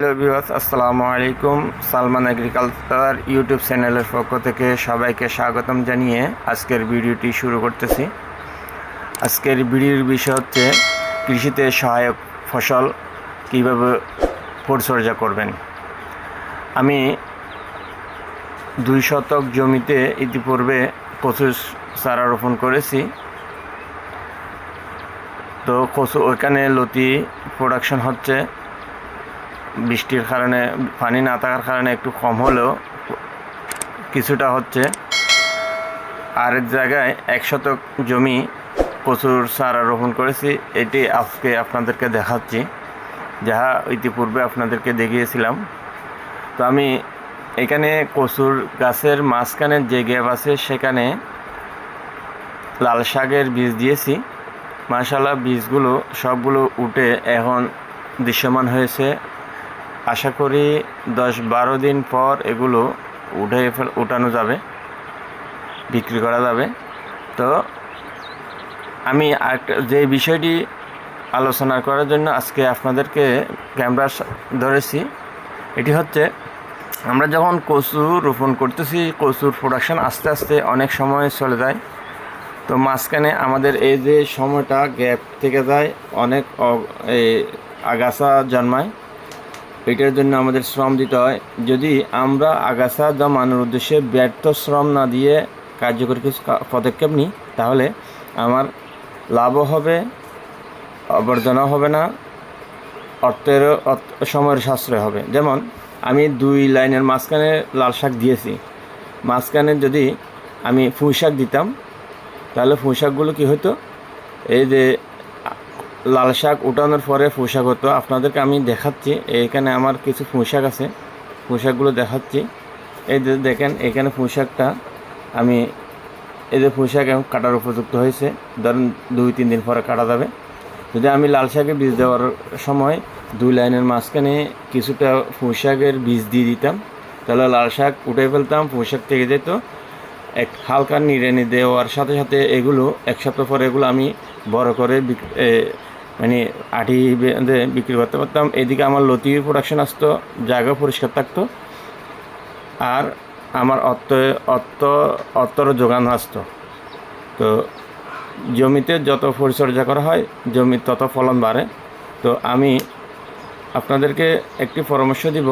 Hello বিবাস আসসালামু আলাইকুম সালমান এগ্রিকালচার ইউটিউব চ্যানেলের পক্ষ থেকে সবাইকে স্বাগতম জানিয়ে আজকের ভিডিওটি শুরু করতেছি। আজকের ভিডিওর বিষয় হচ্ছে কৃষিতে সহায়ক ফসল কীভাবে পরিচর্যা করবেন। আমি দুই শতক জমিতে ইতিপূর্বে প্রচুর চারা রোপণ করেছি। তো কচু ওইখানে লতি প্রোডাকশন হচ্ছে। বৃষ্টির কারণে, পানি না থাকার কারণে একটু কম হলেও কিছুটা হচ্ছে। আর এক জায়গায় এক শতক জমি প্রচুর চারা রোপণ করেছি, এটি আজকে আপনাদেরকে দেখাচ্ছি, যাহা ইতিপূর্বে আপনাদেরকে দেখিয়েছিলাম। তো আমি এখানে কচুর গাছের মাঝখানে যে গ্যাপ আছে, সেখানে লাল শাকের বীজ দিয়েছি। মাশাল্লাহ বীজগুলো সবগুলো উঠে এখন দৃশ্যমান হয়েছে। আশা করি দশ বারো দিন পর এগুলো উঠে ফেল উঠানো যাবে, বিক্রি করা যাবে। তো আমি যে বিষয়টি আলোচনা করার জন্য আজকে আপনাদেরকে ক্যামেরা ধরেছি, এটি হচ্ছে আমরা যখন কচু রোপণ করতেছি, কচুর প্রোডাকশান আস্তে আস্তে অনেক সময় চলে যায়। তো মাঝখানে আমাদের এই যে সময়টা গ্যাপ থেকে যায়, অনেক আগাছা জন্মায়। এটার জন্য আমাদের শ্রম দিতে হয়। যদি আমরা আগাছা জমানোর উদ্দেশ্যে ব্যর্থ শ্রম না দিয়ে কার্যকরী কিছু পদক্ষেপ নিই, তাহলে আমার লাভও হবে আবর্জনা হবে না, অর্থের অর্থ- সময়ের সাশ্রয় হবে। যেমন, আমি দুই লাইনের মাঝখানে লাল শাক দিয়েছি। মাঝখানে যদি আমি পুঁই শাক দিতাম, তাহলে পুঁই শাকগুলো কী হতো এই যে লাল শাক উঠানোর পরে পুঁই শাক হতো। আপনাদেরকে আমি দেখাচ্ছি, এখানে আমার কিছু পুঁই শাক আছে। পুঁই শাকগুলো দেখাচ্ছি। এই যে দেখেন, এখানে পুঁই শাকটা আমি, এই যে পুঁই শাক এখন কাটার উপযুক্ত হয়েছে। ধরেন দুই, তিন দিন পরে কাটা যাবে। যদি আমি লাল শাকে বীজ দেওয়ার সময় দুই লাইনের মাঝখানে কিছুটা পুঁই শাকের বীজ দিয়ে দিতাম, তাহলে লাল শাক উঠে ফেলতাম পুঁই শাক থেকে যেত। এক হালকা নিড়ানি দেওয়ার সাথে সাথে এগুলো, এক সপ্তাহ পরে এগুলো আমি বড় করে মানে আটি বেঁধে বিক্রি করতে পারতাম। এদিকে আমার লতি প্রোডাকশন আসতো, জায়গা পরিষ্কার থাকতো। আর আমার অর্থ অর্থ, অর্থর যোগান আসতো। তো জমিতে যত পরিচর্যা করা হয়, জমি তত ফলন বাড়ে। তো আমি আপনাদেরকে একটি পরামর্শ দিব।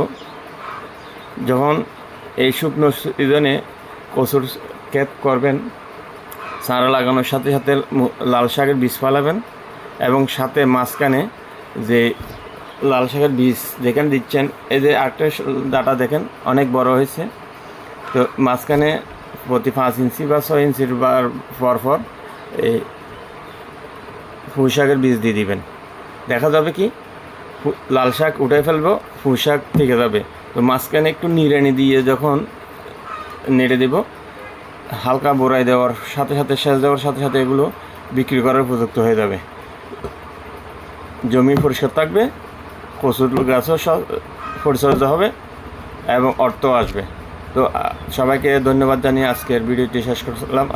যখন এই শুকনো সিজনে কচুর ক্ষেত করবেন, চারা লাগানোর সাথে সাথে লাল শাকের বীজ ফালাবেন এবং সাথে মাঝখানে যে লাল শাকের বীজ যেখানে দিচ্ছেন, এই যে আরেকটা ডাটা দেখেন, অনেক বড় হয়েছে। তো মাঝখানে প্রতি পাঁচ ইঞ্চি বা ছয় ইঞ্চির বার পর পর এই পুঁই শাকের বীজ দিয়ে দিবেন। দেখা যাবে কি লাল শাক উঠে ফেলব পুঁই শাক থেকে যাবে। তো মাঝখানে একটু নিড়ানি দিয়ে যখন নেড়ে দেব, হালকা বোড়াই দেওয়ার সাথে সাথে, সেচ দেওয়ার সাথে সাথে এগুলো বিক্রি করার উপযুক্ত হয়ে যাবে। জমি পরিষ্কার থাকবে কচুর গাছও পরিচর্যা হবে এবং অর্থ আসবে। তো সবাইকে ধন্যবাদ জানিয়ে আজকের ভিডিওটি শেষ করলাম।